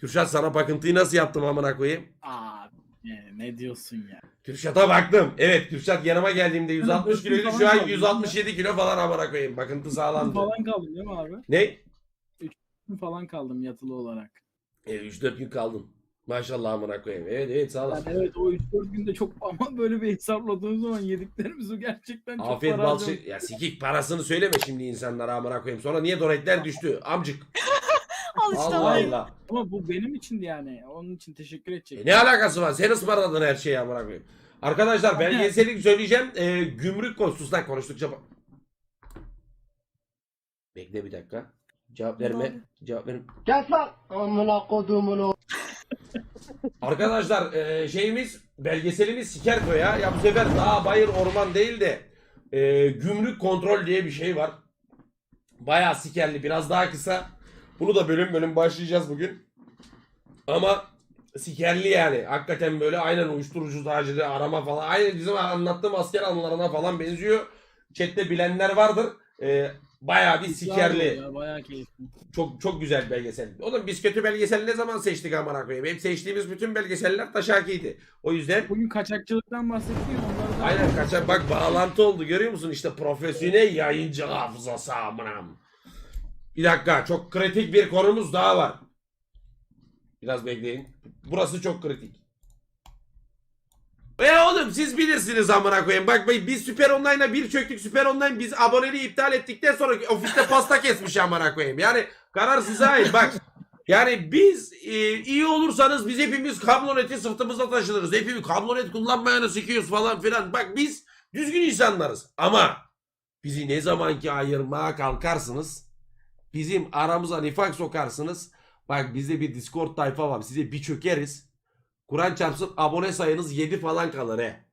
Kürşat sana bakıntıyı nasıl yaptım amına koyayım? Aa ne, ne diyorsun ya? Kürşat'a baktım. Evet Kürşat yanıma geldiğimde 160 kiloydu. Şu an 167 kilo falan amına koyayım. Bakıntı Gün sağlamdı. falan kaldım değil mi abi? Ne? Gün falan kaldım yatılı olarak. E, 3-4 gün kaldın. Maşallah amına koyayım. Evet evet sağ olasın. Yani evet o 3-4 günde çok ama böyle bir hesapladığım zaman yediklerimiz o gerçekten çok Afiyet para bal harcamış. şi- Ya sikik parasını söyleme şimdi insanlara amına koyayım. Sonra niye donetler düştü? Amcık. Al işte Allah. Allah. Ama bu benim içindi yani. Onun için teşekkür edecek. E ne alakası var? Sen ısmarladın her şeyi amına koyayım. Arkadaşlar belgeseli söyleyeceğim. E, gümrük konusunda konuştukça... Bekle bir dakika. Cevap verme. Cevap verin. Kes lan amına kodumun o. Arkadaşlar e, şeyimiz belgeselimiz Sikerko'ya. Ya bu sefer dağ, bayır, orman değil de e, gümrük kontrol diye bir şey var. Bayağı sikerli biraz daha kısa. Bunu da bölüm bölüm başlayacağız bugün. Ama sikerli yani. Hakikaten böyle aynen uyuşturucu taciri arama falan. Aynı bizim anlattığım asker anılarına falan benziyor. Chat'te bilenler vardır. E, bayağı bir sikerli. Ya, bayağı keyifli. Çok çok güzel belgesel. Oğlum biz kötü belgesel ne zaman seçtik amına koyayım? Hep seçtiğimiz bütün belgeseller taşakiydi. O yüzden Bugün kaçakçılıktan onları da. aynen kaçak bak bağlantı oldu görüyor musun? İşte profesyonel yayıncı hafızası amına. Bir dakika çok kritik bir konumuz daha var. Biraz bekleyin. Burası çok kritik. Ya oğlum siz bilirsiniz amına koyayım. Bak bak, biz Süper Online'a bir çöktük. Süper Online biz aboneliği iptal ettikten sonra ofiste pasta kesmiş amına koyayım. Yani karar size ait bak. Yani biz e, iyi olursanız biz hepimiz kabloneti sırtımızda taşınırız. Hepimiz kablonet kullanmayanı sikiyoruz falan filan. Bak biz düzgün insanlarız. Ama bizi ne zamanki ayırmaya kalkarsınız bizim aramıza nifak sokarsınız. Bak bizde bir Discord tayfa var. Size bir çökeriz. Kur'an çarpsın abone sayınız 7 falan kalır he.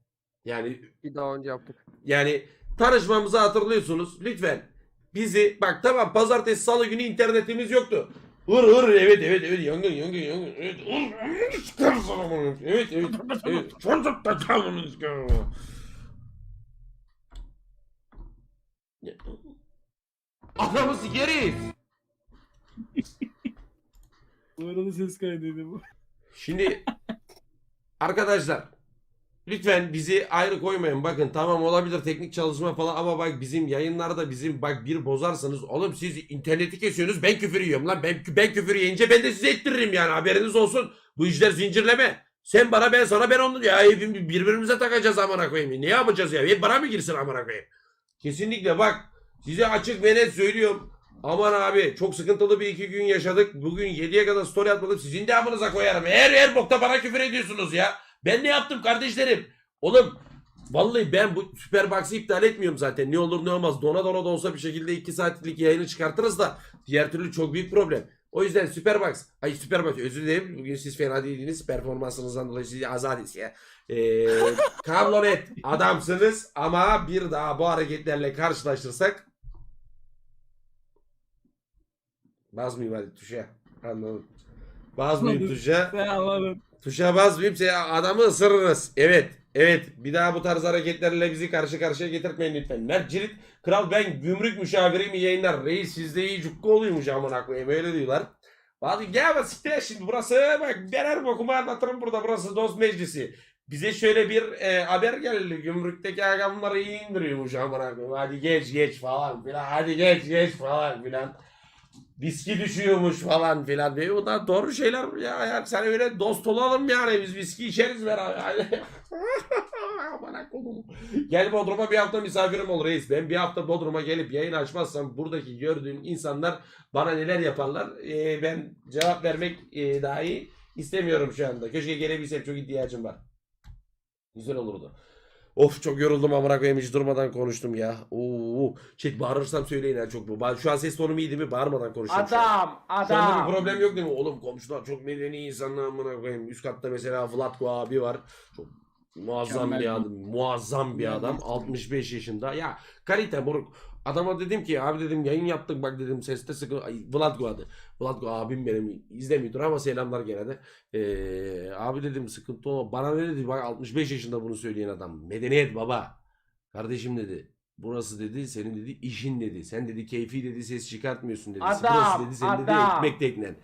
Yani Bir daha önce yaptık. yani tanışmamızı hatırlıyorsunuz. Lütfen bizi bak tamam pazartesi salı günü internetimiz yoktu. Hır hır evet evet evet yangın yangın yangın evet hır çıkarsın amına. evet evet evet çocuk da tamamını çıkarın. Ya. Adamı sikeriz. Bu arada ses kaydıydı bu. Şimdi arkadaşlar lütfen bizi ayrı koymayın. Bakın tamam olabilir teknik çalışma falan ama bak bizim yayınlarda bizim bak bir bozarsanız oğlum siz interneti kesiyorsunuz ben küfür yiyorum lan. Ben, ben küfür yiyince ben de size ettiririm yani haberiniz olsun. Bu işler zincirleme. Sen bana ben sana ben onu ya hepimiz birbirimize takacağız amına koyayım. Ne yapacağız ya? Hep bana mı girsin amına koyayım? Kesinlikle bak size açık ve net söylüyorum. Aman abi çok sıkıntılı bir iki gün yaşadık. Bugün 7'ye kadar story atmadım. Sizin de amınıza koyarım. Her her bokta bana küfür ediyorsunuz ya. Ben ne yaptım kardeşlerim? Oğlum vallahi ben bu Superbox'ı iptal etmiyorum zaten. Ne olur ne olmaz. Dona dona da olsa bir şekilde 2 saatlik yayını çıkartırız da diğer türlü çok büyük problem. O yüzden Superbox, ay Superbox özür dilerim. Bugün siz fena değildiniz. Performansınızdan dolayı sizi azadız ya. Ee, kablonet adamsınız ama bir daha bu hareketlerle karşılaşırsak Basmayayım hadi tuşa. Anladım. Basmayayım tuşa. Sen anladın. Tuşa basmayayım seni adamı ısırırız. Evet. Evet. Bir daha bu tarz hareketlerle bizi karşı karşıya getirtmeyin lütfen. Mert Cirit. Kral ben gümrük müşaviriyim iyi yayınlar. Reis sizde iyi cukka oluyormuş amına koyayım. Öyle diyorlar. Bazı gel bak siktir şimdi burası bak ben her bokumu anlatırım burada burası dost meclisi. Bize şöyle bir e, haber geldi. Gümrükteki adamları iyi indiriyormuş amına koyayım. Hadi geç geç falan filan. Hadi geç geç falan filan. Viski düşüyormuş falan filan. Ve bunlar doğru şeyler ya. Yani sen öyle dost olalım yani. Biz viski içeriz beraber. Kodum. Gel Bodrum'a bir hafta misafirim ol reis. Ben bir hafta Bodrum'a gelip yayın açmazsam buradaki gördüğüm insanlar bana neler yaparlar. Ee, ben cevap vermek e, dahi istemiyorum şu anda. Keşke gelebilsem çok ihtiyacım var. Güzel olurdu. Of çok yoruldum amına koyayım hiç durmadan konuştum ya. Oo, chat bağırırsam söyleyin ha çok bu. Şu an ses tonum iyi değil mi? Bağırmadan konuşuyorum şu an. Adam Şu anda bir adam. problem yok değil mi? Oğlum komşular çok medeni insanlar amına koyayım. Üst katta mesela Vlatko abi var. Çok muazzam Mükemmel bir adam. Muazzam bir adam. bir- 65 yaşında. Ya kalite moruk. Adama dedim ki abi dedim yayın yaptık bak dedim seste sıkı. Ay, Vlatko adı. Vlatko abim benim izlemiyordur ama selamlar gene de. Ee, abi dedim sıkıntı olma. Bana ne dedi bak 65 yaşında bunu söyleyen adam. Medeniyet baba. Kardeşim dedi. Burası dedi senin dedi işin dedi. Sen dedi keyfi dedi ses çıkartmıyorsun dedi. Adam, Burası dedi senin dedi adam. ekmek teknen.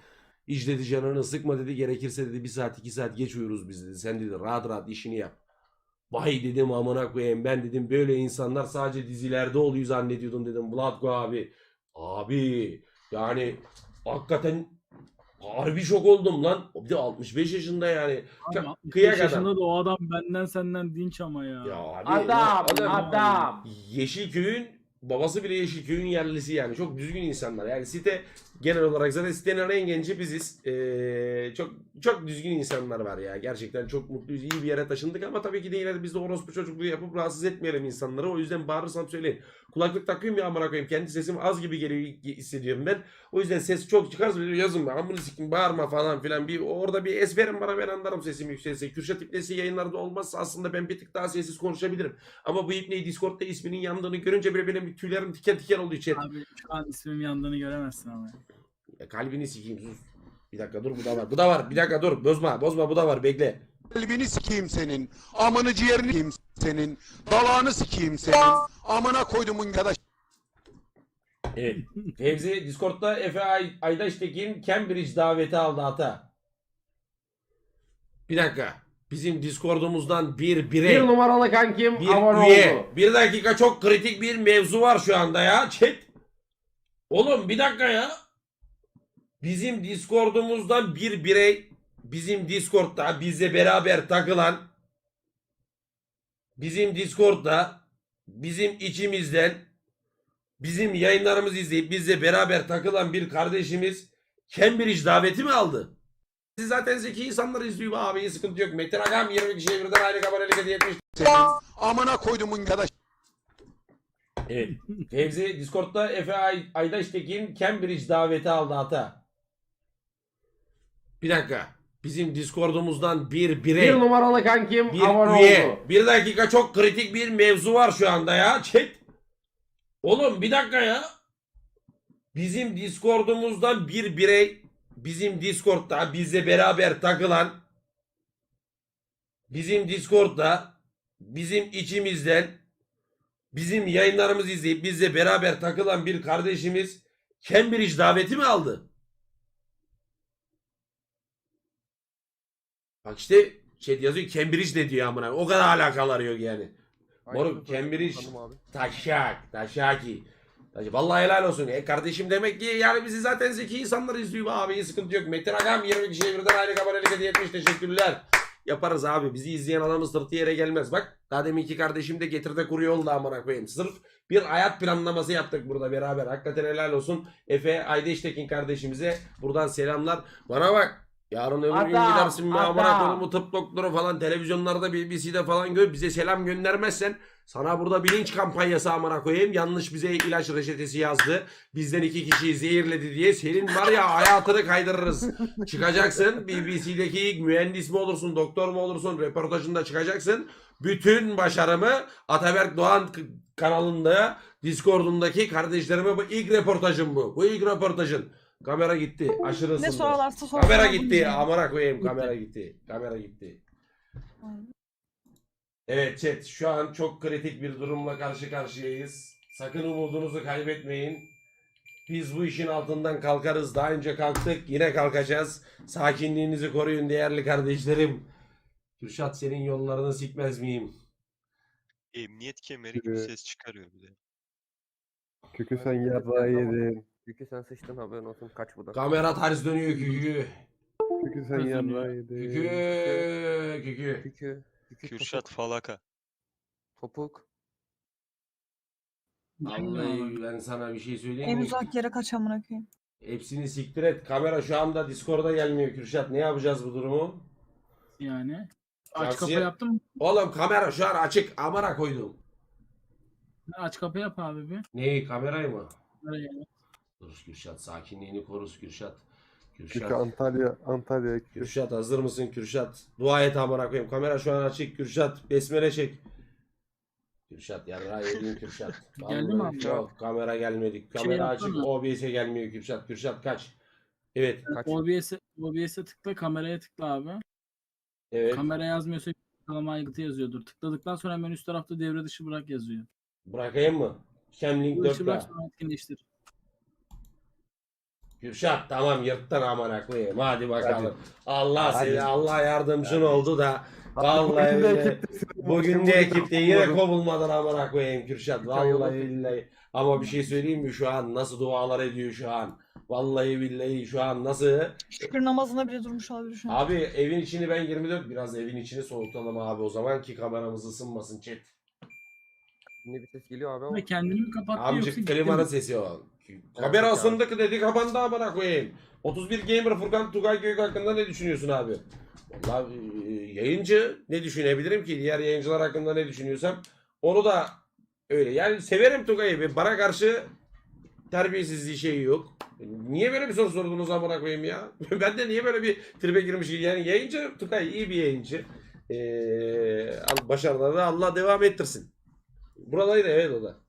İş dedi canını sıkma dedi. Gerekirse dedi bir saat iki saat geç uyuruz biz dedi. Sen dedi rahat rahat işini yap. Vay dedim amına koyayım ben dedim böyle insanlar sadece dizilerde oluyor zannediyordum dedim. Blatko abi. Abi yani hakikaten harbi şok oldum lan. Bir de 65 yaşında yani. Abi, Ka- 65 kıyak adam. yaşında da o adam benden senden dinç ama ya. Ya abi, Adam, adam- adam. Yeşilköy'ün babası bile Yeşilköy'ün yerlisi yani. Çok düzgün insanlar. Yani site genel olarak zaten sitenin en genci biziz. Ee, çok çok düzgün insanlar var ya. Gerçekten çok mutluyuz. İyi bir yere taşındık ama tabii ki de yine de biz de orospu çocukluğu yapıp rahatsız etmeyelim insanları. O yüzden bağırırsam söyleyin. Kulaklık takayım ya amına koyayım. Kendi sesim az gibi geliyor hissediyorum ben. O yüzden ses çok çıkarsa yazın be. Amını sikim bağırma falan filan. Bir orada bir es verin bana ben anlarım sesim yükselse. Kürşat İplesi yayınlarda olmazsa aslında ben bir tık daha sessiz konuşabilirim. Ama bu İpneyi Discord'da isminin yandığını görünce bile benim tüylerim diken diken oldu içeri. Abi şu an ismim yandığını göremezsin ama. Ya kalbini sikeyim sus. Bir dakika dur bu da var. Bu da var. Bir dakika dur. Bozma. Bozma bu da var. Bekle. Kalbini sikeyim senin. Amını ciğerini sikeyim senin. Dalağını sikeyim senin. Amına koydumun da Evet. Fevzi Discord'da Efe Ay Aydaş Tekin Cambridge daveti aldı ata. Bir dakika. Bizim Discord'umuzdan bir birey. Bir numaralı kankim bir abone üye. oldu. Bir dakika çok kritik bir mevzu var şu anda ya. Chat. Oğlum bir dakika ya. Bizim Discord'umuzdan bir birey bizim Discord'da bizle beraber takılan bizim Discord'da bizim içimizden bizim yayınlarımızı izleyip bizle beraber takılan bir kardeşimiz Cambridge daveti mi aldı? Siz zaten zeki insanlar izliyor be abi sıkıntı yok. Metin Agam 20 kişiye birden aynı abonelik hediye etmiş. Amına koydumun da Evet. Fevzi Discord'da Efe Ay Aydaş Tekin Cambridge daveti aldı ata. Bir dakika. Bizim Discord'umuzdan bir birey. Bir numaralı kankim bir abone üye. oldu. Bir dakika çok kritik bir mevzu var şu anda ya. Chat. Oğlum bir dakika ya. Bizim Discord'umuzdan bir birey bizim Discord'da bizle beraber takılan bizim Discord'da bizim içimizden bizim yayınlarımızı izleyip bizle beraber takılan bir kardeşimiz Cambridge daveti mi aldı? Bak işte şey yazıyor Cambridge ne diyor amına. O kadar alakaları yok yani. Moruk Cambridge taşak taşaki. Taşı- Vallahi helal olsun. E kardeşim demek ki yani bizi zaten zeki insanlar izliyor abi. Sıkıntı yok. Metin Agam 20 kişiye birden aynı abonelik hediye etmiş. Teşekkürler. Yaparız abi. Bizi izleyen adamın sırtı yere gelmez. Bak daha deminki kardeşim de getirde kuru yolda amına koyayım. Sırf bir hayat planlaması yaptık burada beraber. Hakikaten helal olsun. Efe Aydeştekin kardeşimize buradan selamlar. Bana bak. Yarın öbür gün Adam, gidersin bir amına koyduğumu tıp doktoru falan televizyonlarda BBC'de falan gör bize selam göndermezsen sana burada bilinç kampanyası amına koyayım. Yanlış bize ilaç reçetesi yazdı. Bizden iki kişiyi zehirledi diye senin var ya hayatını kaydırırız. Çıkacaksın BBC'deki ilk mühendis mi olursun, doktor mu olursun röportajında çıkacaksın. Bütün başarımı Ataberk Doğan kanalında Discord'undaki kardeşlerime bu ilk röportajım bu. Bu ilk röportajın. Kamera gitti. Aşırı Ne ısındı. sorarlarsa sorsun. Kamera gitti. Amına koyayım kamera gitti. Kamera gitti. Evet chat şu an çok kritik bir durumla karşı karşıyayız. Sakın umudunuzu kaybetmeyin. Biz bu işin altından kalkarız. Daha önce kalktık. Yine kalkacağız. Sakinliğinizi koruyun değerli kardeşlerim. Kürşat senin yollarını sikmez miyim? Emniyet kemeri gibi ses çıkarıyor bir de. Kökü sen yarrağı yedin. Yükü sen sıçtın haberin olsun kaç bu da. Kamera ters dönüyor kükü. Kökü sen yarrağı yedin. Kükü. Kükü. Yükü. Yükü Kürşat. Falaka. Topuk. Vallahi ben sana bir şey söyleyeyim En mi? uzak yere kaç amına koyayım. Hepsini siktir et. Kamera şu anda Discord'a gelmiyor Kürşat. Ne yapacağız bu durumu? Yani. Aç kapı yaptım mı? Oğlum kamera şu an açık. Amara koydum. Aç kapı yap abi bir. Neyi kamerayı mı? Nereye? Dur Kürşat sakinliğini korus Kürşat. Kürşat. Antalya, Antalya. Kökü. Kürşat hazır mısın Kürşat? Dua et amına koyayım. Kamera şu an açık Kürşat. Besmele çek. Kürşat yarrağı yedin Kürşat. Geldi mi abi? Yok kamera gelmedik. Şey Kamera yapsana. açık. OBS'e gelmiyor Kürşat. Kürşat kaç. Evet. Kaç? OBS'e OBS'e tıkla kameraya tıkla abi. Evet. Kamera yazmıyorsa kalama aygıtı yazıyordur. Tıkladıktan sonra hemen üst tarafta devre dışı bırak yazıyor. Bırakayım mı? Camlink Devre dışı bırak 4K. sonra etkinleştir. Kürşat tamam yırttın amına koyayım. Hadi bakalım. Hadi. Allah Hadi. seni Allah yardımcın Hadi. oldu da Hadi vallahi bugün de billahi. ekiptesin. bugün de ekipte yine kovulmadım. kovulmadan amına koyayım Kürşat. Vallahi billahi. Ama bir şey söyleyeyim mi şu an nasıl dualar ediyor şu an. Vallahi billahi şu an nasıl? Şükür namazına bile durmuş olabilir şu an. Abi evin içini ben 24 biraz evin içini soğutalım abi o zaman ki kameramız ısınmasın chat. Yine bir ses geliyor abi ama. Kendini mi kapattı yoksa Amcık gitti klimanın sesi o. Evet, Kamera abi. ısındık dedi kapandı amına koyayım. 31 Gamer Furkan Tugay Gök hakkında ne düşünüyorsun abi? Vallahi e, yayıncı ne düşünebilirim ki? Diğer yayıncılar hakkında ne düşünüyorsam onu da öyle. Yani severim Tugay'ı. ve Bana karşı terbiyesizliği şeyi yok. Niye böyle bir soru sordunuz amına koyayım ya? ben de niye böyle bir tribe girmişim? Yani yayıncı Tugay iyi bir yayıncı. Ee, başarıları Allah devam ettirsin. Buraları evet o da.